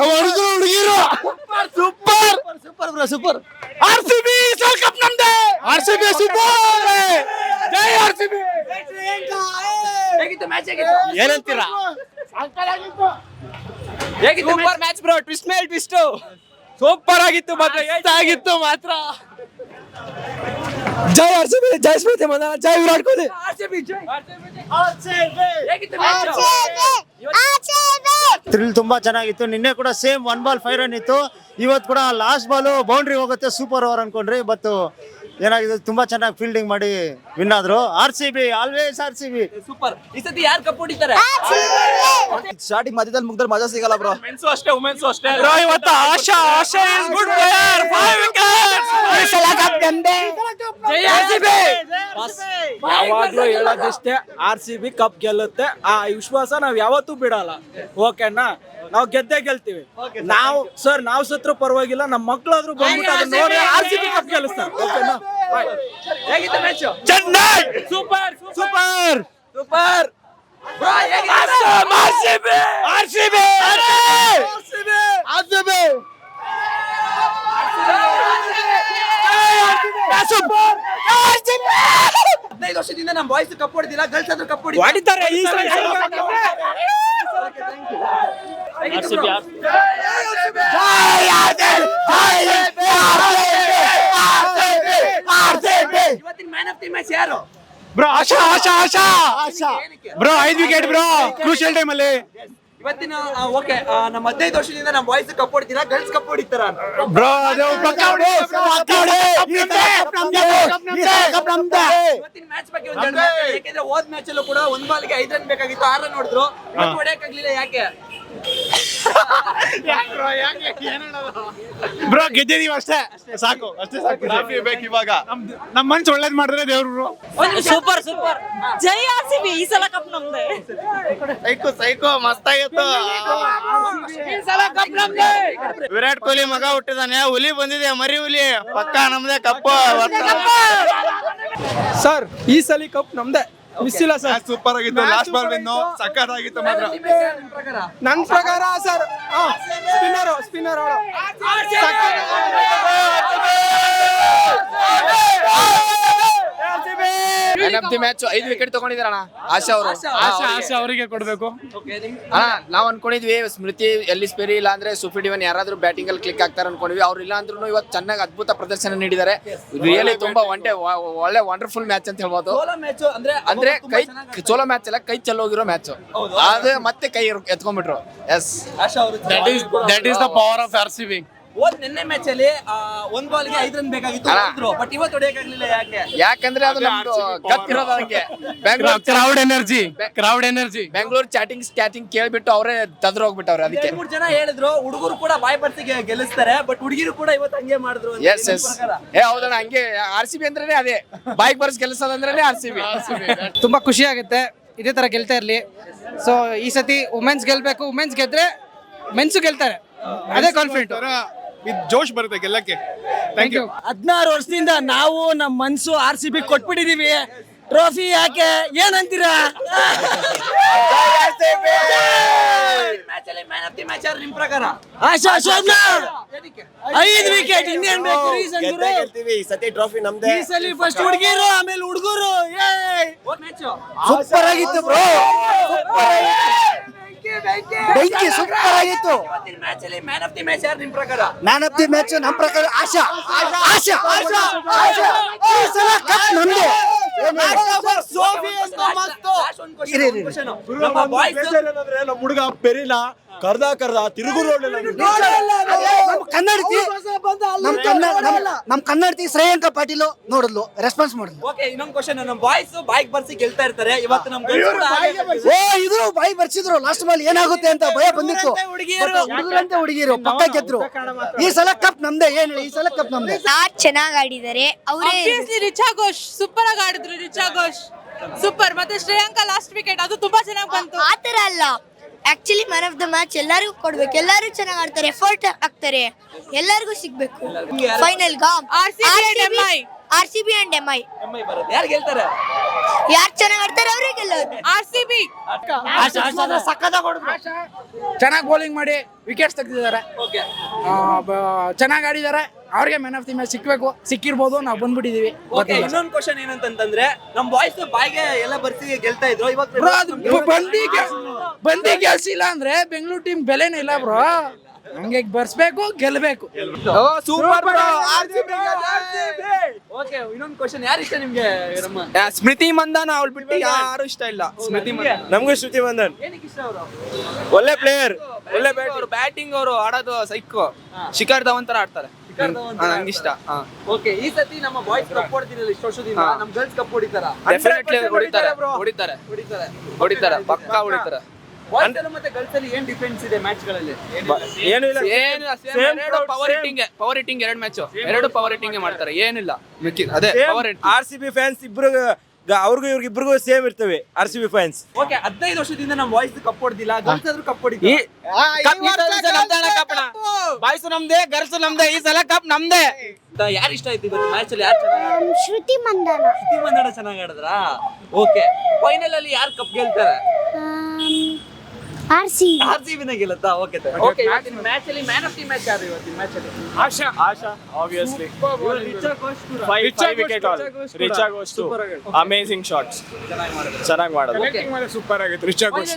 ಹುಡುಗರು. Super super. Bro super. R C B cup ನಮ್ದೆ. ಆರ್ ಸಿ ಬಿ ಸೂಪರ್ ಜೈ ಆರ್ ಸಿ ಬಿ. ಮ್ಯಾಚ್ ಹೇಗಿತ್ತು ಏನಂತೀರಾ? ಹೇಗಿತ್ತು ಸೂಪರ್ ಮ್ಯಾಚ್ ಬ್ರೋ ಟ್ವಿಸ್ಟ್ ಮೇಲ್ ಟ್ವಿಸ್ಟ್ ಸೂಪರ್ ಆಗಿತ್ತು ಮಾತ್ರ ಆಗಿತ್ತು ಮಾತ್ರ. ಜೈ ಆರ್ ಸಿ ಬಿ ಜೈ ಸ್ಮೃತಿ ಮಂದನ ಜೈ ವಿರಾಟ್ ಕೊಹ್ಲಿ. ಥ್ರಿಲ್ ತುಂಬಾ ಚೆನ್ನಾಗಿತ್ತು. ನಿನ್ನೆ ಕೂಡ same one ball five run ಇತ್ತು. ಇವತ್ತು ಕೂಡ ಲಾಸ್ಟ್ ಬಾಲು ಬೌಂಡ್ರಿ ಹೋಗುತ್ತೆ ಸೂಪರ್ ಓವರ್ ಅನ್ಕೊಂಡ್ರಿ. ಬಟ್ ಏನಾಗಿದೆ? ತುಂಬಾ ಚೆನ್ನಾಗಿ ಫೀಲ್ಡಿಂಗ್ ಮಾಡಿ ವಿನ್ ಆದ್ರು. R C B always R C B super ಈ ಸತಿ ಯಾರು ಕಪ್ ಹೊಡಿತಾರೆ? ಸ್ಟಾರ್ಟಿಂಗ್ ಮಧ್ಯದಲ್ಲಿ ಮುಗ್ದ್ರೆ ಮಜಾ ಸಿಗಲ್ಲ ಬ್ರೋ ಮೆನ್ಸು ಅಷ್ಟೇ ವುಮೆನ್ಸ್ ಅಷ್ಟೇ. ಇವತ್ತು Asha Asha is good player five Jai RCB ಯಾವಾಗ್ಲೂ ಹೇಳೋದಿಷ್ಟೇ ಆರ್ ಸಿ ಬಿ. ಕಪ್ ಗೆಲ್ಲುತ್ತೆ. ಆ ವಿಶ್ವಾಸ ನಾವ್ ಯಾವತ್ತೂ ಬಿಡಲ್ಲ. ಓಕೆನಾ ನಾವು ಗೆದ್ದೇ ಗೆಲ್ತೀವಿ. ನಾವು ಸರ್ ನಾವು ಸತ್ರು ಪರವಾಗಿಲ್ಲ. ನಮ್ಮ ಮಕ್ಳಾದ್ರೂ ಬಂದ್ಬಿಟ್ಟು ನೋಡಿ ಆರ್ ಸಿ ಬಿ ಕಪ್ ಗೆಲ್ಲಿಸ್ತಾರೆ. ಓಕೆನಾ ಹೇಗಿತ್ತು match Chennai super super super bro ಹೇಗಿತ್ತು R C B R C B R C B ಹದಿನೈದು ವರ್ಷದಿಂದ ನಮ್ಮ ಬಾಯ್ಸ್ ಕಪ್ ಹೊಡೆದಿಲ್ಲ ಗರ್ಲ್ಸ್ ಆದ್ರೂ ಕಪ್ ಹೊಡಿತಾರೆ ಹೊಡಿತಾರೆ ಈ ಸಲ ಇವತ್ತಿನ ಮ್ಯಾಚ್ ಯಾರು? ಬ್ರೋ ಆಶಾ ಆಶಾ ಆಶಾ! ಬ್ರೋ ಐದು ವಿಕೆಟ್ ಬ್ರೋ ಕ್ರೂಷಿಯಲ್ ಟೈಮ್ ಅಲ್ಲಿ. ಇವತ್ತಿನ ಓಕೆ ನಮ್ಮ ಹದಿನೈದು ವರ್ಷದಿಂದ ನಮ್ಮ ವಾಯ್ಸ್ ಕಪ್ ಹೊಡಿತೀರಾ ಗರ್ಲ್ಸ್ ಕಪ್ ಹೊಡಿತಾರ ಬ್ರೋ ಅದು ಪಕ್ಕ ಹೊಡಿ, ಪಕ್ಕ ಹೊಡಿ. ಈ ತರ ಕಪ್ ನಮ್ದೆ, ಈ ತರ ಕಪ್ ನಮ್ದೆ. ಇವತ್ತಿನ ಮ್ಯಾಚ್ ಬಗ್ಗೆ ಒಂದು ಹೇಳಿ. ಯಾಕೆಂದ್ರೆ ಹೋದ್ ಮ್ಯಾಚ್ ಅಲ್ಲೂ ಕೂಡ ಒಂದ್ ಬಾಲ್ಗೆ ಐದ್ ರನ್ ಬೇಕಾಗಿತ್ತು ಆರ್ ರನ್ ಹೊಡೆದ್ರು ಹೊಡೆಯಕ್ಕಾಗ್ಲಿಲ್ಲ ಯಾಕೆ? ಬ್ರೋ ಗೆದ್ದಿದೀವಿ ಅಷ್ಟೇ. ಸಾಕು ಅಷ್ಟೇ ಸಾಕು. ಬೇಕು ಇವಾಗ. ನಮ್ಮ ಮನ್ಸು ಒಳ್ಳೇದ್ ಮಾಡಿದ್ರೆ ದೇವ್ರು ಸೂಪರ್ ಸೂಪರ್. ಜೈ ಆರ್ಸಿಬಿ ಈ ಸಲ ಕಪ್ ನಮ್ದೆ. ಸೈಕೋ ಸೈಕೋ ಮಸ್ತಾಗಿತ್ತು. ವಿರಾಟ್ ಕೊಹ್ಲಿ ಮಗ ಹುಟ್ಟಿದಾನೆ. ಹುಲಿ ಬಂದಿದೆ ಮರಿ ಹುಲಿ. ಪಕ್ಕ ನಮ್ದೆ ಕಪ್ಪು ಸರ್ ಈ ಸಲ ಕಪ್ ನಮ್ದೆ. ಮಿಸ್ ಇಲ್ಲ ಸರ್. ಸೂಪರ್ ಆಗಿತ್ತು. ಲಾಸ್ಟ್ ಬಾಲ್ ವಿನ್ ಸಕ್ಕತ್ ಆಗಿತ್ತು. ಮಾತ್ರ. ನನ್ನ ಪ್ರಕಾರ? ಸರ್. ಸ್ಪಿನ್ನರ್ ಸ್ಪಿನ್ನರ್ ಅವಳು. ಮ್ಯಾನ್ ಆಫ್ ದಿ ಮ್ಯಾಚ್ ಐದು ವಿಕೆಟ್ ತಗೊಂಡಿದಾರಣ ಆಶಾ ಅವರು. ಆಶಾ ಆಶಾ ಅವರಿಗೆ ಕೊಡಬೇಕು. ಅಣ್ಣ ನಾವ್ ಅನ್ಕೊಂಡಿದ್ವಿ ಸ್ಮೃತಿ ಎಲ್ಲಿ ಸ್ಪೇರಿ ಇಲ್ಲ ಅಂದ್ರೆ ಸುಫಿ ಡಿವನ್ ಯಾರಾದ್ರೂ ಬ್ಯಾಟಿಂಗ್ ಅಲ್ಲಿ ಕ್ಲಿಕ್ ಆಗ್ತಾರೆ ಅನ್ಕೊಂಡಿದ್ವಿ. ಅವ್ರು ಇಲ್ಲ ಅಂದ್ರೂ ಇವತ್ತು ಚೆನ್ನಾಗಿ ಅದ್ಭುತ ಪ್ರದರ್ಶನ ನೀಡಿದ್ದಾರೆ. ರಿಯಲಿ ತುಂಬಾ ಒಂಟೆ ಒಳ್ಳೆ ವಂಡರ್ಫುಲ್ ಮ್ಯಾಚ್ ಅಂತ ಹೇಳ್ಬೋದು. ಸೋಲೋ ಮ್ಯಾಚ್ ಅಂದ್ರೆ ಅಂದ್ರೆ ಕೈ ಚೋಲೋ ಮ್ಯಾಚ್ ಅಲ್ಲ ಕೈ ಚೆಲ್ಲೋಗಿರೋ ಮ್ಯಾಚ್ ಅದು ಮತ್ತೆ ಕೈ ಎತ್ಕೊಂಡ್ಬಿಟ್ರು. ಎಸ್ ಆಶಾ ಅವರು that is the power of R C B ಹೋದ್ ನಿನ್ನೆ ಮ್ಯಾಚ್ ಅಲ್ಲಿ ಒಂದ್ ಬಾಲ್ಗೆ ಐದು ರನ್ ಬೇಕಾಗಿತ್ತು. ಹೊಡೆದ್ರು ಬಟ್ ಇವತ್ತು ಹೊಡೆಯಕ್ಕಾಗ್ಲಿಲ್ಲ ಯಾಕೆ? ಯಾಕಂದ್ರೆ ಅದು ನಮ್ದು Bengaluru crowd energy crowd energy Bengaluru chatting ಸ್ಟ್ಯಾಟಿಂಗ್ ಕೇಳ್ಬಿಟ್ಟು ಅವರೇ ತದ್ರ ಹೋಗ್ಬಿಟ್ಟವ್ರೆ ಅದಕ್ಕೆ. ಎರಡ್ ಮೂರ್ ಜನ ಹೇಳಿದ್ರು ಹುಡುಗರು ಕೂಡ ಬಾಯ್ ಬರ್ತಿಗೆ ಗೆಲ್ಲಿಸ್ತಾರೆ ಬಟ್ ಹುಡುಗಿರು ಕೂಡ ಇವತ್ತು ಹಂಗೆ ಮಾಡಿದ್ರು ಅಂತ ಎಸ್ ನಿಮ್ ಎಸ್ ಪ್ರಕಾರ. ಏ ಹೌದಣ್ಣ ಹಂಗೆ ಆರ್ ಸಿ ಬಿ ಅಂದ್ರೆ ಅದೇ. ಬೈಕ್ ಬರ್ಸ್ ಕೆಲಸದಂದ್ರೆ ಆರ್ ಸಿ ಬಿ ತುಂಬಾ ಖುಷಿ ಆಗುತ್ತೆ. ಇದೇ ತರ ಗೆಲ್ತಾ ಇರ್ಲಿ. ಸೊ ಈ ಸತಿ ವುಮೆನ್ಸ್ ಗೆಲ್ಬೇಕು. ವುಮೆನ್ಸ್ ಗೆದ್ರೆ ಮೆನ್ಸು ಗೆಲ್ತಾರೆ. ಅದೇ ಕಾನ್ಫಿಡೆಂಟ್ ಜೋಶ್ ಬರುತ್ತೆ ಗೆಲ್ಲಕ್ಕೆ. ಥ್ಯಾಂಕ್ ಯು ಹದಿನಾರು ವರ್ಷದಿಂದ ನಾವು ನಮ್ಮ ಮನಸ್ಸು ಆರ್ ಸಿ ಬಿ ಕೊಟ್ಬಿಟ್ಟಿದೀವಿ. ಟ್ರೋಫಿ ಯಾಕೆ? ಏನಂತೀರಾ? ಮ್ಯಾಚ್ ಅಲ್ಲಿ ಮ್ಯಾನ್ ಆಫ್ ದಿ ಮ್ಯಾಚ್ ಯಾರು ಆಶಾ ಶೋಭ್ನ! ಏನಕ್ಕೆ? ಐದು ವಿಕೆಟ್ ಇನ್ನೇನ್ ಬೇಕು reason ಗುರು? ಈ ಸತಿ ಟ್ರೋಫಿ ನಮ್ದೇ. ಈ ಸಲ ಫಸ್ಟ್ ಹುಡುಗಿರು ಆಮೇಲೆ ಹುಡುಗರು. ಏ ಮ್ಯಾಚ್ ಸೂಪರ್ ಆಗಿತ್ತು ಬ್ರೋ ಸೂಪರ್ ಆಗಿತ್ತು. ಇವತ್ತಿನ ಸೂಪರ್ ಆಗಿತ್ತು. ಮ್ಯಾನ್ ಆಫ್ ದಿ ಮ್ಯಾಚ್ ಯಾರು ನಿಮ್ ಪ್ರಕಾರ? ಮ್ಯಾನ್ ಆಫ್ ದಿ ಮ್ಯಾಚ್ ನಮ್ ಪ್ರಕಾರ ಆಶಾ. ಆಶಾ. ಆಶಾ. ಆಶಾ. ಈ ಸಲ ಕಪ್ ನಮ್ದು. ನಮ್ಮ ಬಾಯ್ಸ್ ನಮ್ಮ ಹುಡುಗ ಪೆರಿನ ಕರ್ದ ಕರ್ದ ತಿರುಗು ರೋಡ್ ನಮ್ ಕನ್ನಡತಿ ನಮ್ ಕನ್ನಡ ನಮ್- ಕನ್ನಡತಿ ಶ್ರೇಯಾಂಕ ಪಾಟೀಲ್ ನೋಡಿದ್ಲು ರೆಸ್ಪಾನ್ಸ್ ಮಾಡಿದ್ಲು. ಓಕೆ ಇನ್ನೊಂದು ಕ್ವಶನ್ ನಮ್ಮ ಬಾಯ್ಸ್ ಬೈಕ್ ಬರ್ಸಿ ಗೆಲ್ತಾ ಇರ್ತಾರೆ. ಇವತ್ತು ನಮ್. ಓ ಇದು ಬಾಯಿ ಬರ್ಸಿದ್ರು. ಲಾಸ್ಟ್ ಮಾಲ್ ಏನಾಗುತ್ತೆ ಅಂತ ಭಯ ಬಂದಿತ್ತು. ಹುಡುಗಿರು ಹುಡುಗರಂತೆ ಹುಡುಗಿರು ಪಕ್ಕ ಗೆದ್ರು. ಈ ಸಲ ಕಪ್ ನಮ್ದೇ. ಏನ್ ಈ ಸಲ ಕಪ್ ನಮ್ದೇ. ಚೆನ್ನಾಗಿ ಆಡಿದ್ದಾರೆ. ಅವರೇ ರಿಚಾ ಘೋಷ್ ಸೂಪರ್ ಆಗಿ ಆಡಿದ್ರು ರಿಚಾ ಘೋಷ್. ಸೂಪರ್ ಮತ್ತೆ ಶ್ರೇಯಾಂಕ ಲಾಸ್ಟ್ ವಿಕೆಟ್ ಅದು ತುಂಬಾ ಚೆನ್ನಾಗಿ ಬಂತು. ಆತರ ಅಲ್ಲ. Actually man of the match ಎಲ್ಲರಿಗೂ ಕೊಡ್ಬೇಕು. ಎಲ್ಲರೂ ಚೆನ್ನಾಗಿ ಆಡ್ತಾರೆ. ಎಫರ್ಟ್ ಹಾಕ್ತಾರೆ. ಎಲ್ಲರಿಗೂ ಸಿಗ್ಬೇಕು. ಫೈನಲ್ ಗಾ RCB and MI. R C B and M I ಯಾರು ಗೆಲ್ತಾರೆ? ಯಾರು ಚೆನ್ನಾಗಿ ಆಡ್ತಾರೆ ಅವರೇ ಗೆಲ್ಲೋದು ಆರ್ ಸಿ ಬಿ ಚೆನ್ನಾಗಿ ಬೌಲಿಂಗ್ ಮಾಡಿ ವಿಕೆಟ್ಸ್ ತೆಗೆದಿದ್ದಾರೆ. ಓಕೆ ಚೆನ್ನಾಗಿ ಆಡಿದ್ದಾರೆ. ಅವ್ರಿಗೆ ಮ್ಯಾನ್ ಆಫ್ ದಿ ಮ್ಯಾಚ್ ಸಿಕ್ಬೇಕು ಸಿಕ್ಕಿರ್ಬೋದು ನಾವು ಬಂದ್ಬಿಟ್ಟಿದೀವಿ. ಓಕೆ ಇನ್ನೊಂದು ಕ್ವಶನ್ ಏನಂತಂದ್ರೆ ನಮ್ ಬಾಯ್ಸ್ ಬಾಯ್ಗೆ ಎಲ್ಲ ಬರ್ಸಿ ಗೆಲ್ತಾ ಇದ್ರು ಇವತ್ತು ಬಂದಿ ಗೆಲ್ಸಿಲ್ಲ ಅಂದ್ರೆ? ಬೆಂಗಳೂರು ಟೀಮ್ ಬೆಲೆನೇ ಇಲ್ಲ ಬ್ರೋ. ಹಂಗೆ ಬರ್ಸ್ಬೇಕು ಗೆಲ್ಬೇಕು. ಸೂಪರ್ ಓಕೆ ಇನ್ನೊಂದು ಕ್ವಶನ್ ಯಾರು ಇಷ್ಟ ನಿಮ್ಗೆ ರಮ್ಮ ಸ್ಮೃತಿ ಮಂದನ್ ಅವ್ಳು ಬಿಟ್ಟು ಯಾರು ಇಷ್ಟ ಇಲ್ಲ? ಸ್ಮೃತಿ ಮಂದಾನ. ನಮಗೂ ಶ್ರುತಿ ಬಂದನ್ ಏನಕ್ಕೆ ಇಷ್ಟ ಅವರು? ಒಳ್ಳೆ ಪ್ಲೇಯರ್ ಒಳ್ಳೆ ಅವರು ಬ್ಯಾಟಿಂಗ್ ಅವರು ಆಡೋದು ಸೈಕೋ. ಶಿಖರ್ ಧವನ್ ತರ ಆಡ್ತಾರೆ. ನಂಗೆ ಇಷ್ಟ. ಓಕೆ ಈ ಸತಿ ನಮ್ಮ ಬಾಯ್ಸ್ ಕಪ್ ಹೊಡಿದಿರಲ್ಲ ಇಷ್ಟು ವರ್ಷದಿಂದ ನಮ್ಮ ಗರ್ಲ್ಸ್ ಕಪ್ ಹೊಡಿತಾರ? ಡೆಫಿನೆಟ್ಲಿ ಹೊಡಿತಾರೆ ಹೊಡಿತಾರೆ ಹೊಡಿತಾರೆ. ಹೊಡಿತಾರೆ. ಪಕ್ಕಾ ಹೊಡಿತಾರೆ. ಏನ್ ಡಿಫೆನ್ಸ್ ಇದೆ ಮ್ಯಾಚ್ಗಳಲ್ಲಿ? ಏನು ಏನಿಲ್ಲ ಎರಡು ಪವರ್ ಹಿಟ್ಟಿಂಗ್ ಎರಡು ಮ್ಯಾಚ್ ಎರಡು ಪವರ್ ಹಿಟ್ಟಿಂಗ್ ಮಾಡ್ತಾರೆ. ಏನಿಲ್ಲ ಅದೇ power R C B fans ಇಬ್ರು ಅವ್ರಿಗೂ ಇವ್ರಿಗೆ ಇಬ್ರಿಗೂ ಸೇಮ್ ಇರ್ತವೆ R C B fans okay ಹದಿನೈದು ವರ್ಷದಿಂದ ನಮ್ಮ ವಾಯ್ಸ್ ಕಪ್ ಹೊಡ್ದಿಲ್ಲ ಗರ್ಲ್ಸ್ ಆದ್ರೂ ಕಪ್ ಬಾಯ್ಸ್ ನಮ್ದೇ ಗರ್ಲ್ಸ್ ನಮ್ದೇ ಈ ಸಲ ಕಪ್ ನಮ್ದೇ. ಯಾರು ಇಷ್ಟ ಆಯ್ತು ಇವತ್ತು ಮ್ಯಾಚ್ ಅಲ್ಲಿ? ಯಾರು ಚೆನ್ನಾಗಿ ಶ್ರುತಿ ಮಂದನ. ಶ್ರುತಿ ಮಂದಡ ಚೆನ್ನಾಗಿ ಆಡಿದ್ರಾ? ಓಕೆ ಫೈನಲ್ ಅಲ್ಲಿ ಯಾರು ಕಪ್ ಗೆಲ್ತಾರೆ? ಆರ್ ಸಿ ಆರ್ ಸಿ ಬಿನ ಗೆಲ್ಲುತ್ತಾ ಓಕೆ ಓಕೆ ಇವತ್ತಿನ ಮ್ಯಾಚ್ ಅಲ್ಲಿ ಮ್ಯಾನ್ ಆಫ್ ದಿ ಮ್ಯಾಚ್ ಯಾರು ಇವತ್ತಿನ ಮ್ಯಾಚ್ ಅಲ್ಲಿ Asha Asha obviously Richa wicket all Richa goes to amazing shots ಚೆನ್ನಾಗಿ ಮಾಡೋದು ಸೂಪರ್ ಆಗಿತ್ತು ರಿಚಾ ಗೋಸ್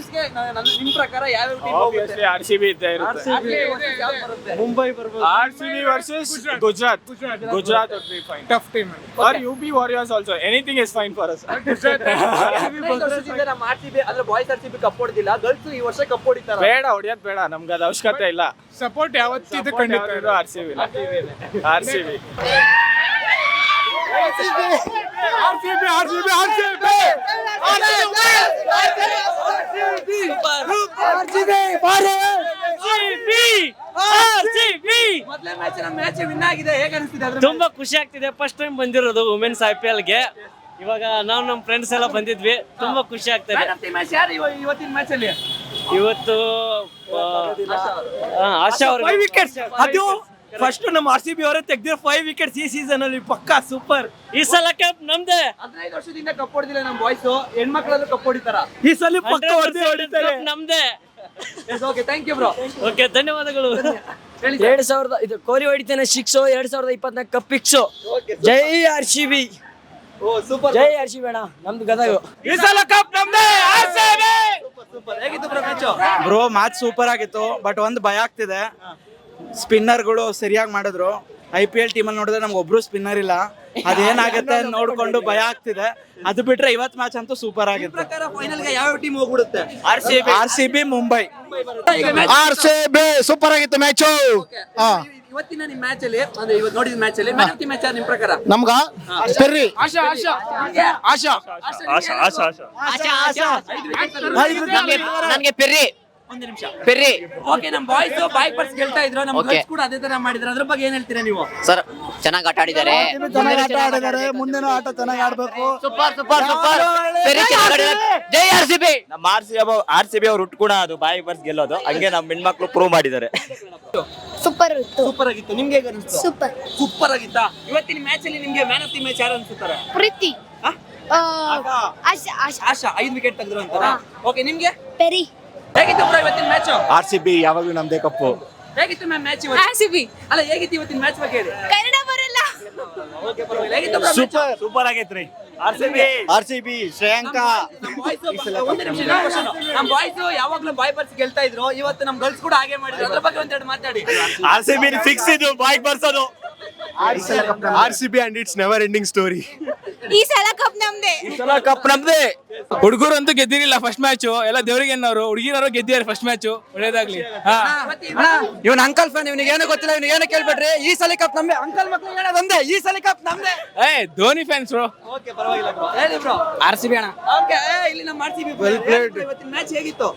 ನಿಮ್ಮ ಪ್ರಕಾರ ಯಾವ team obviously R C B ಇದ್ದೇ ಇರುತ್ತೆ ಮುಂಬೈ ಬರಬಹುದು R C B versus Gujarat Gujarat would be fine tough team or UP Warriors also anything is fine for us ಹದಿನೈದು ವರ್ಷದಿಂದ ನಮ್ಮ ಆರ್ ಸಿ ಬಿ ಅಂದ್ರೆ boys R C B cup ಹೊಡೆದಿಲ್ಲ girls ಈ ವರ್ಷ ಕಪ್ ಹೊಡಿತಾರ? ಬೇಡ ಹೊಡಿಯೋದ್ ಬೇಡ. ನಮ್ಗೆ ಅದು ಅವಶ್ಯಕತೆ ಇಲ್ಲ. ಸಪೋರ್ಟ್ ಯಾವತ್ತಿದ್ದು ಖಂಡಿತ R C B R C B R C B R C B R C B ಮೊದಲೇ ಮ್ಯಾಚ್ ನಮ್ಮ ಮ್ಯಾಚ್ ವಿನ್ ಆಗಿದೆ ಹೇಗೆ ಅನಿಸ್ತಿದೆ ತುಂಬಾ ಖುಷಿ ಆಗ್ತಿದೆ. ಫಸ್ಟ್ ಟೈಮ್ ಬಂದಿರೋದು ವುಮೆನ್ಸ್ ಐ ಪಿ ಗೆ. ಇವಾಗ ನಾವು ನಮ್ಮ ಫ್ರೆಂಡ್ಸ್ ಎಲ್ಲ ಬಂದಿದ್ವಿ. ತುಂಬಾ ಖುಷಿ ಆಗ್ತದೆ. ಇವತ್ತಿನ ಮ್ಯಾಚ್ ಅಲ್ಲಿ? ಇವತ್ತು ಆಶಾ ಫೈವ್ ವಿಕೆಟ್ಸ್ ಅದು ಫಸ್ಟ್ ನಮ್ಮ ಆರ್ ಸಿ ಬಿ ಅವರೇ ತೆಗ್ದಿರೋ ಫೈವ್ ವಿಕೆಟ್ಸ್ ಈ ಸೀಸನ್ ಅಲ್ಲಿ. ಪಕ್ಕಾ ಸೂಪರ್ ಈ ಸಲ ಕಪ್ ನಮ್ದೇ. ಹದಿನೈದು ವರ್ಷದಿಂದ ಕಪ್ ಹೊಡೆದಿಲ್ಲ ನಮ್ಮ ಬಾಯ್ಸ್ ಹೆಣ್ಮಕ್ಳಲ್ಲೂ ಕಪ್ ಹೊಡಿತಾರ? ಈ ಸಲ ಪಕ್ಕ ಹೊಡೆದೇ ಹೊಡಿತಾರೆ. ನಮ್ದೆ. Okay thank you bro okay ಧನ್ಯವಾದಗಳು. ಎರಡ್ ಸಾವಿರದ ಇದು ಕೋರಿ ಹೊಡಿತೇನೆ ಸಿಕ್ಸು ಎರಡ್ ಸಾವಿರದ ಇಪ್ಪತ್ನಾಲ್ಕು ಕಪ್ ಪಿಕ್ಸು ಜೈ ಆರ್ ಸಿ ಬಿ ಸೂಪರ್. ಜೈ ಹರ್ಷಿ ನಮ್ದು ಗದಗ. ಈ ಸಲ ಕಪ್ ನಮ್ದೇ bro match bro match super ಆಗಿತ್ತು ಬಟ್ ಒಂದು ಭಯ ಆಗ್ತಿದೆ. ಸ್ಪಿನ್ನರ್ಗಳು ಸರಿಯಾಗಿ ಮಾಡಿದ್ರು. ಐ ಪಿ ಎಲ್ ಟೀಮಲ್ಲಿ ನೋಡಿದ್ರೆ ನಮ್ಗೆ ಒಬ್ರು ಸ್ಪಿನ್ನರ್ ಇಲ್ಲ. ಅದೇನಾಗುತ್ತೆ ಅಂತ ನೋಡ್ಕೊಂಡು ಭಯ ಆಗ್ತಿದೆ. ಅದು ಬಿಟ್ರೆ ಇವತ್ ಮ್ಯಾಚ್ ಅಂತೂ ಸೂಪರ್ ಆಗಿತ್ತು. ಪ್ರಕಾರ ಫೈನಲ್ಗೆ ಯಾವ ಟೀಮ್ ಹೋಗ್ಬಿಡುತ್ತೆ? R C B. R C B Mumbai. R C B super ಆಗಿತ್ತು ಮ್ಯಾಚು ಇವತ್ತಿನ ನಿಮ್ಮ ಮ್ಯಾಚ್ ಅಲ್ಲಿ ಅಂದ್ರೆ ಇವತ್ತು ನೋಡಿದ ಮ್ಯಾಚ್ ಅಲ್ಲಿ ಮ್ಯಾನ್ ಆಫ್ ದಿ ಮ್ಯಾಚ್ ನಿಮ್ಮ ಪ್ರಕಾರ? ನಮ್ಗ? ಪೆರ್ರಿ. ಆಶಾ ಆಶಾ. ಆಶಾ. ಆಶಾ ಆಶಾ ನನಗೆ ಪೆರ್ರಿ. ಒಂದು ನಿಮಿಷ. ಪೆರ್ರಿ. ಓಕೆ ನಮ್ ಬಾಯ್ಸ್ ಬಾಯ್ ಪರ್ಸ್ ಗೆಲ್ತಾ ಇದ್ರು ನಮ್ Okay. ಗರ್ಲ್ಸ್ ಕೂಡ ಅದೇ ತರ ಮಾಡಿದ್ರು. ಅದ್ರ ಬಗ್ಗೆ ಏನ್ ಹೇಳ್ತೀರಾ ನೀವು? ಸರ್ ಚೆನ್ನಾಗಿ ಆಟ ಆಡಿದ್ದಾರೆ. ಮುಂದಿನ ಆಟ ಚೆನ್ನಾಗಿ ಆಡ್ಬೇಕು. Super super super. ಪೆರ್ರಿ ಚೆನ್ನಾಗಿ ಆಡಿದ್ದಾರೆ. ಜೈ ಆರ್ ಸಿ ಬಿ ನಮ್ಮ R C B R C B ಅವ್ರು ಉಟ್ಕುಣ ಅದು ಬಾಯಿ ಬರ್ಸ್ ಗೆಲ್ಲೋದು. ಹಂಗೆ ನಮ್ಮ ಹೆಣ್ಮಕ್ಳು ಪ್ರೂವ್ ಮಾಡಿದ್ದಾರೆ. ಸೂಪರ್ ಇತ್ತು ಸೂಪರ್ ಆಗಿತ್ತು. ನಿಮ್ಗೆ ಹೇಗೆ ಅನಿಸ್ತು? ಸೂಪರ್. ಸೂಪರ್ ಆಗಿತ್ತಾ? ಇವತ್ತಿನ ಮ್ಯಾಚ್ ಅಲ್ಲಿ ನಿಮ್ಗೆ ಮ್ಯಾನ್ ಆಫ್ ದಿ ಮ್ಯಾಚ್ ಯಾರು ಅನ್ಸುತ್ತಾರೆ? ಪ್ರೀತಿ? ಆ, ಆಶಾ. ಆಶಾ ಆಶಾ. ಐದು ವಿಕೆಟ್ ತೆಗೆದ್ರು ಅಂತಾರ? ಓಕೆ ನಿಮ್ಗೆ? ಪೆರಿ ಹೇಗಿತ್ತು ಬ್ರೋ ಇವತ್ತಿನ ಮ್ಯಾಚ್ ಆರ್ ಸಿ ಬಿ ಯಾವಾಗಲೂ ನಮ್ದೇ ಕಪ್ಪು. ಹೇಗಿತ್ತು ಮ್ಯಾಮ್ ಮ್ಯಾಚ್ ಇವತ್ತು? ಆರ್ ಸಿ ಬಿ ಅಲ್ಲ ಹೇಗಿತ್ತು ಇವತ್ತಿನ ಮ್ಯಾಚ್ ಬಗ್ಗೆ ಹೇಳಿ? ಕನ್ನಡ ಬರಲ್ಲ. ಓಕೆ ಪರವಾಗಿಲ್ಲ ಹೇಗಿತ್ತು bro match? ಸೂಪರ್ ಸೂಪರ್ ಆಗೈತ್ರಿ. R C B R C B Shreyanka ನಮ್ boys ಒಂದು ನಿಮಿಷ ಇನ್ನೊಂದು question. ನಮ್ ಬಾಯ್ಸ್ ಯಾವಾಗ್ಲೂ ಬಾಯ್ ಬರ್ಸ್ ಗೆಲ್ತಾ ಇದ್ರು. ಇವತ್ತು ನಮ್ ಗರ್ಲ್ಸ್ ಕೂಡ ಹಾಗೆ ಮಾಡಿದ್ರು. ಅದ್ರ ಬಗ್ಗೆ ಒಂದೆರಡು ಮಾತಾಡಿ. ಆರ್ ಸಿ ಬಿ ಫಿಕ್ಸ್ ಇದು ಬಾಯ್ ಬರ್ಸೋದು R C B and it's never ending story ಈ ಸಲ ಕಪ್ ನಮ್ದೇ. ಸಲ ಕಪ್ ನಮ್ದೇ. ಹುಡುಗರಂತೂ ಗೆದ್ದಿರಿಲ್ಲ ಫಸ್ಟ್ ಮ್ಯಾಚ್ ಎಲ್ಲ ದೇವರಿಗೆ ಅನ್ನೋರು ಹುಡುಗಿರವರು ಗೆದ್ದಿದ್ದಾರೆ ಫಸ್ಟ್ ಮ್ಯಾಚ್ ಒಳ್ಳೇದಾಗ್ಲಿ. ಹಾ. ಇವನ್ ಅಂಕಲ್ ಫ್ಯಾನ್ ಇವನಿಗೆ ಏನೋ ಗೊತ್ತಿಲ್ಲ ಇವನಿಗೆ ಏನೋ ಕೇಳ್ಬೇಡ್ರಿ. ಈ ಸಲ ಕಪ್ ನಮ್ದೆ. ಅಂಕಲ್ ಮಕ್ಳು ಈ ಸಲ ಕಪ್ ನಮ್ದೆ. ಏ ಧೋನಿ ಫ್ಯಾನ್ಸ್ ಓಕೆ ಪರವಾಗಿಲ್ಲ. ಹೇಳಿ ಬ್ರೋ ಆರ್ ಸಿ ಬಿ ಅಣ್ಣ. ಓಕೆ ಇಲ್ಲಿ ನಮ್ಮ ಆರ್ ಸಿ ಬಿ ಇವತ್ತಿನ ಮ್ಯಾಚ್ ಹೇಗಿತ್ತು?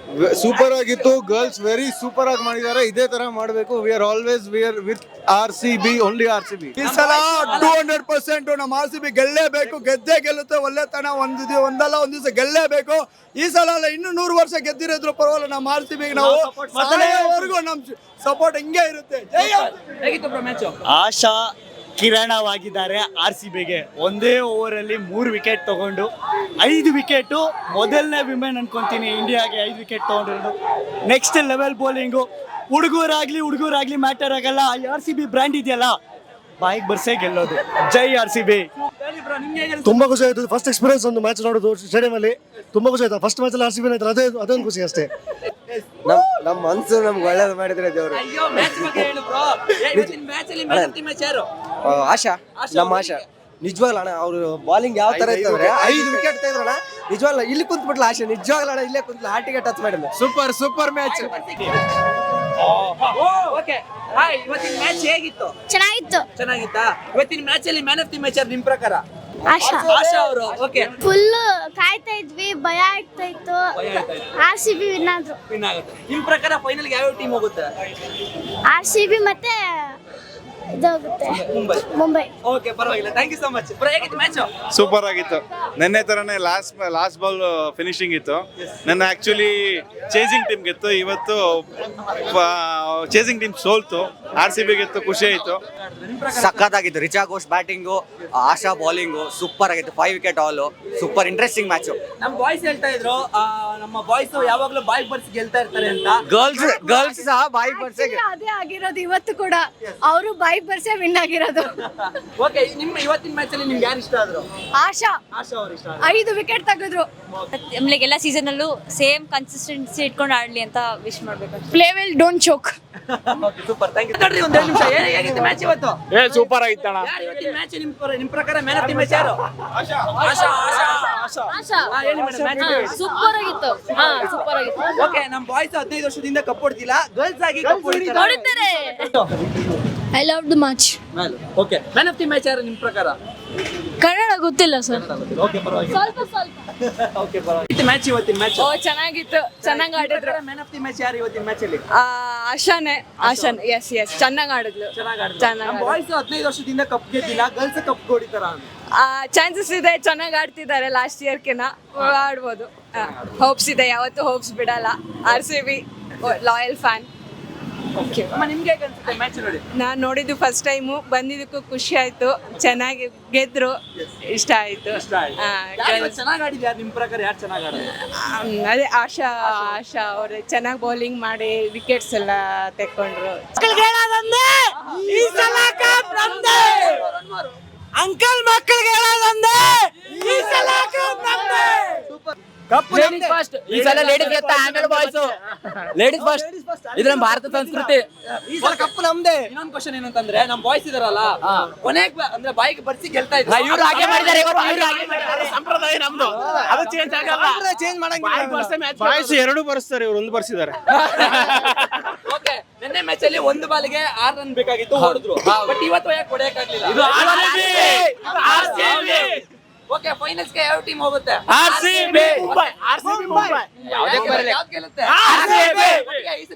ಸೂಪರ್ ಆಗಿತ್ತು. ಗರ್ಲ್ಸ್ ವೆರಿ ಸೂಪರ್ ಆಗಿ ಮಾಡಿದ್ದಾರೆ. ಇದೇ ತರ ಮಾಡಬೇಕು. We are always we are with R C B only R C B ಈ ಸಲ ಟೂ ಹಂಡ್ರೆಡ್ ಪರ್ಸೆಂಟ್ ನಮ್ಮ ಆರ್ ಸಿ ಬಿ ಗೆಲ್ಲೇಬೇಕು. ಗೆದ್ದೇ ಗೆಲ್ಲುತ್ತೆ. ಒಳ್ಳೆತನ. ಒಂದು ದಿವ- ಒಂದಲ್ಲ ಒಂದ್ ದಿವಸ ಗೆಲ್ಲೇಬೇಕು ಈ ಸಲ ಅಲ್ಲ ಇನ್ನು ನೂರು ವರ್ಷ ಗೆದ್ದಿರೋದ್ರು ಪರವಾಗಿಲ್ಲ ನಾವು ಮಾಡ್ತೀವಿ ಸಿ ಬಿಗೆ ನಾವು ಸಾಯೋವರೆಗೂ ನಮ್ಮ ಸಪೋರ್ಟ್ ಹಿಂಗೆ ಇರುತ್ತೆ. ಜೈ ಆರ್ ಹೇಗಿತ್ತು ಬ್ರೋ ಮ್ಯಾಚ್ ಆಶಾ ಕಿರಣವಾಗಿದ್ದಾರೆ ಆರ್ ಸಿ ಬಿಗೆ. ಒಂದೇ ಓವರಲ್ಲಿ ಮೂರು ವಿಕೆಟ್ ತಗೊಂಡು ಐದು ವಿಕೆಟು. ಮೊದಲನೇ ವಿಮೆನ್ ಅನ್ಕೊಂತೀನಿ ಇಂಡಿಯಾಗೆ ಐದು ವಿಕೆಟ್ ತಗೊಂಡಿರೋದು. ನೆಕ್ಸ್ಟ್ ಲೆವೆಲ್ ಬೌಲಿಂಗು ಹುಡುಗರಾಗ್ಲಿ ಹುಡುಗರಾಗ್ಲಿ ಮ್ಯಾಟರ್ ಆಗಲ್ಲ. ಆರ್ ಸಿ ಬಿ ಬ್ರ್ಯಾಂಡ್ ಇದೆಯಲ್ಲ? ಬಾಯಿಗೆ ಬರ್ಸೇ ಗೆಲ್ಲೋದು. ಜೈ ಆರ್ ಸಿ ಬಿ. ತುಂಬಾ ಖುಷಿ ಆಯ್ತು. ಫಸ್ಟ್ ಎಕ್ಸ್ಪೀರಿಯನ್ಸ್ ಒಂದು ಮ್ಯಾಚ್ ನೋಡೋದು ಸ್ಟೇಡಿಯಂ ಅಲ್ಲಿ. ತುಂಬಾ ಖುಷಿ ಆಯ್ತು. ಫಸ್ಟ್ ಮ್ಯಾಚ್ ಅಲ್ಲಿ ಆರ್ಸಿಬಿ ಸಿ ಬಿ ಅದೇ ಅದೊಂದು ಖುಷಿ ಅಷ್ಟೇ. ನಮ್ ನಮ್ಮ ಮನ್ಸು ನಮ್ಗೆ ಒಳ್ಳೇದು ಮಾಡಿದ್ರೆ ದೇವ್ರು. ಅಯ್ಯೋ ಮ್ಯಾಚ್ ಬಗ್ಗೆ ಹೇಳು ಬ್ರೋ. ಇವತ್ತಿನ ಮ್ಯಾಚ್ ಅಲ್ಲಿ ಮ್ಯಾನ್ ಆಫ್ ದಿ ಆಶಾ ನಮ್ಮ ಆಶಾ. ನಿಜವಾಗ್ಲ ಅಣ್ಣ ಅವ್ರು ಬಾಲಿಂಗ್ ಯಾವ ತರ ಇತ್ತಂದ್ರೆ ಐದು ವಿಕೆಟ್ ತೆಗೆದ್ರಣ ನಿಜವಾಗ್ಲ ಇಲ್ಲಿ ಕುಂತ್ಬಿಟ್ಲ ಆಶಾ ನಿಜವಾಗ್ಲ ಅಣ್ಣ ಇಲ್ಲೇ ಕುಂತ್ಲ ಹಾರ್ಟಿಗೆ ಟಚ್ ಮಾಡಿಲ್ಲ super super match okay hi ಇವತ್ತಿನ ಮ್ಯಾಚ್ ಹೇಗಿತ್ತು? ಚೆನ್ನಾಗಿತ್ತು. ಚೆನ್ನಾಗಿತ್ತಾ? ಇವತ್ತಿನ ಮ್ಯಾಚ್ ಅಲ್ಲಿ ಮ್ಯಾನ್ ಆಫ್ ದಿ ಮ್ಯಾಚ್ ನಿಮ್ ಪ್ರಕಾರ? ಆಶಾ. ಆಶಾ ಅವರು ಓಕೆ ಫುಲ್ ಕಾಯ್ತಾ ಇದ್ವಿ ಭಯ ಆಗ್ತಾ ಇತ್ತು. ಆರ್ ಸಿ ಬಿ ವಿನ್ ಆದ್ರು. ವಿನ್ ಆಗುತ್ತೆ. ನಿಮ್ ಪ್ರಕಾರ ಫೈನಲ್ ಯಾವ್ಯಾವ ಟೀಮ್ ಹೋಗುತ್ತೆ? ಆರ್ ಸಿ ಬಿ ಮತ್ತೆ ಇದಾಗುತ್ತೆ. ಮುಂಬೈ. ಮುಂಬೈ. ಓಕೆ ಪರವಾಗಿಲ್ಲ. Thank you so much bro ಹೇಗಿತ್ತು ಮ್ಯಾಚ್ ಸೂಪರ್ ಆಗಿತ್ತು. ನೆನ್ನೆ ತರನೇ ಲಾಸ್ಟ್ ಲಾಸ್ಟ್ ಬಾಲ್ ಫಿನಿಶಿಂಗ್ ಇತ್ತು. ನನ್ನ ಆಕ್ಚುಲಿ ಚೇಸಿಂಗ್ ಟೀಮ್ ಗೆತ್ತು. ಇವತ್ತು ಚೇಸಿಂಗ್ ಟೀಮ್ ಸೋಲ್ತು. ಆರ್ ಸಿ ಬಿ ಗೆತ್ತು ಖುಷಿ ಆಯಿತು. ಸಖತ್ತಾಗಿತ್ತು. Richa Ghosh batting Asha bowling super ಆಗಿತ್ತು. Five wicket all super interesting match ನಮ್ಮ ಬಾಯ್ಸ್ ಹೇಳ್ತಾ ಇದ್ರು ಆ, ನಮ್ಮ ಬಾಯ್ಸ್ ಯಾವಾಗ್ಲೂ ಬಾಯ್ ಬರ್ಸ್ ಗೆಲ್ತಾ ಇರ್ತಾರೆ ಅಂತ. ಗರ್ಲ್ಸ್ ಗರ್ಲ್ಸ್ ಸಹ ಬಾಯಿ ಬರ್ಸೆ ಅದೇ ಆಗಿರೋದು ಇವತ್ತು ಕೂಡ. ಅವರು ಬಾಯ್ ಬರ್ಸೆ ವಿನ್ ಆಗಿರೋದು. ಓಕೆ ನಿಮ್ಮ ಇವತ್ತಿನ ಮ್ಯಾಚ್ ಅಲ್ಲಿ ನಿಮ್ಗೆ ಯಾರು ಇಷ್ಟ ಆದ್ರು? ಆಶಾ. ಆಶಾ ಅವ್ರು ಇಷ್ಟ ಐದು ವಿಕೆಟ್ ತೆಗೆದ್ರು. ಆಮೇಲೆ ಎಲ್ಲ ಸೀಸನ್ ಅಲ್ಲೂ ಸೇಮ್ ಕನ್ಸಿಸ್ಟೆನ್ಸಿ ಇಟ್ಕೊಂಡು ಆಡ್ಲಿ ಅಂತ ವಿಶ್ ಮಾಡ್ಬೇಕು play will don't choke super thank you ತಡ್ರಿ ಒಂದ್ ಎರಡು ನಿಮಿಷ. ಏ ಹೇಗಿತ್ತು ಮ್ಯಾಚ್ ಇವತ್ತು? ಏ ಸೂಪರ್ ಆಗಿತ್ತಣ್ಣ. ಯಾರು ಇವತ್ತಿನ ಮ್ಯಾಚ್ ನಿಮ್ ಪ್ರ- ನಿಮ್ ಪ್ರಕಾರ ಮ್ಯಾನ್ ಆಫ್ ದಿ ಮ್ಯಾಚ್ ಯಾರು? ಆಶಾ ಆಶಾ ಆಶಾ. ಹಾ, ಹೇಳಿ ಮೇಡಮ್ ಮ್ಯಾಚ್ ಸೂಪರ್ ಆಗಿತ್ತು. ಹಾ ಸೂಪರ್ ಆಗಿತ್ತು ಓಕೆ ನಮ್ ಬಾಯ್ಸ್ ಹದಿನೈದು ವರ್ಷದಿಂದ ಕಪ್ ಹೊಡ್ತಿಲ್ಲ ಗರ್ಲ್ಸ್ ಆಗಿ ಕಪ್ ಹೊಡಿತಾರೆ. I love the match okay man of the match ಯಾರು ನಿಮ್ ಪ್ರಕಾರ? ಕನ್ನಡ ಗೊತ್ತಿಲ್ಲ ಸರ್. ಓಕೆ ಪರವಾಗಿಲ್ಲ. ಸ್ವಲ್ಪ ಸ್ವಲ್ಪ. ಓಕೆ ಪರವಾಗಿಲ್ಲ. ಮ್ಯಾಚ್ ಇವತ್ತಿನ ಮ್ಯಾಚ್ ಓ ಚೆನ್ನಾಗಿತ್ತು. ಚೆನ್ನಾಗಿ ಆಡಿದ್ರು. ಮ್ಯಾನ್ ಆಫ್ ದಿ ಮ್ಯಾಚ್ ಯಾರು ಇವತ್ತಿನ ಮ್ಯಾಚ್ ಅಲ್ಲಿ? ಆ, ಆಶಾನೆ. ಆಶಾನೆ ಎಸ್ ಎಸ್ ಚೆನ್ನಾಗಿ ಆಡಿದ್ಲು. ಚೆನ್ನಾಗಿ ಆಡಿದ್ರು ಚೆನ್ನಾಗ್ ನಮ್ಮ ಬಾಯ್ಸ್ ಹದಿನೈದು ವರ್ಷದಿಂದ ಕಪ್ ಗೆದ್ದಿಲ್ಲ. ಗರ್ಲ್ಸ್ ಕಪ್ ಹೊಡಿತಾರ ಚಾನ್ಸಸ್ ಇದೆ ಚೆನ್ನಾಗಿ ಆಡ್ತಿದ್ದಾರೆ ಲಾಸ್ಟ್ ಇಯರ್ಕಿನ ಆಡ್ಬೋದು. ಹೋಪ್ಸ್ ಇದೆ ಯಾವತ್ತೂ ಹೋಪ್ಸ್ ಬಿಡಲ್ಲ. R C B loyal fan ನಾನು ನೋಡಿದ್ದು ಫಸ್ಟ್ ಟೈಮು ಬಂದಿದ್ದಕ್ಕೂ ಖುಷಿ ಆಯ್ತು. ಚೆನ್ನಾಗಿ ಗೆದ್ರು. ಇಷ್ಟ ಆಯ್ತು. ಇಷ್ಟ ಆಯ್ತು. ಯಾರು ಚೆನ್ನಾಗಿ ಆಡಿದ್ಯಾ? ನಿಮ್ ಪ್ರಕಾರ ಯಾರು ಚೆನ್ನಾಗಿ ಅದೇ ಆಶಾ ಆಶಾ ಅವ್ರೆ ಚೆನ್ನಾಗಿ ಬೌಲಿಂಗ್ ಮಾಡಿ ವಿಕೆಟ್ಸ್ ಎಲ್ಲ ತೆಕ್ಕೊಂಡ್ರು. ಅಂಕಲ್ ಮಕ್ಕಳಿಗೆ ಹೇಳೋದಂದೆ ಈ ಸಲ ಕಪ್ ಫಸ್ಟ್ ಈ ಸಲ ಲೇಡೀಸ್ ಗೆತ್ತ ಆಮೇಲೆ ಬಾಯ್ಸ್ ಲೇಡೀಸ್ ಫಸ್ಟ್ ಇದು ನಮ್ಮ ಭಾರತ ಸಂಸ್ಕೃತಿ. ಈ ಸಲ ಕಪ್ ನಮ್ದೇ. ಇನ್ನೊಂದು ಕ್ವಶನ್ ಏನಂತಂದ್ರೆ ನಮ್ ಬಾಯ್ಸ್ ಇದಾರಲ್ಲ ಕೊನೆಗ್ ಅಂದ್ರೆ ಬಾಯಿಗೆ ಬರ್ಸಿ ಗೆಲ್ತಾ ಇದ್ರು. ಇವ್ರು ಹಾಗೆ ಮಾಡಿದ್ದಾರೆ ಇವರು ಇವ್ರು ಹಾಗೆ ಮಾಡಿದ್ದಾರೆ. ಸಂಪ್ರದಾಯ ನಮ್ದು. ಅದು ಚೇಂಜ್ ಆಗಲ್ಲ. ಚೇಂಜ್ ಮಾಡಂಗಿಲ್ಲ ಬಾಯ್ಸ್ ಎರಡು ಬರ್ಸ್ತಾರೆ ಇವ್ರು ಒಂದು ಬರ್ಸಿದ್ದಾರೆ. ಓಕೆ ನಿನ್ನೆ ಮ್ಯಾಚ್ ಅಲ್ಲಿ ಒಂದು ಬಾಲಿಗೆ ಆರ್ ರನ್ ಬೇಕಾಗಿತ್ತು ಹೊಡೆದ್ರು. ಬಟ್ ಇವತ್ತು ಯಾಕೆ ಹೊಡೆಯಕ್ಕಾಗ್ಲಿಲ್ಲ? ಓಕೆ ಫೈನಲ್ಸ್ಗೆ ಯಾವ ಟೀಮ್ ಹೋಗುತ್ತೆ? RCB Mumbai RCB Mumbai. ಯಾವ್ದು ಗೆಲ್ಲುತ್ತೆ? Okay, ಈ ಸತಿ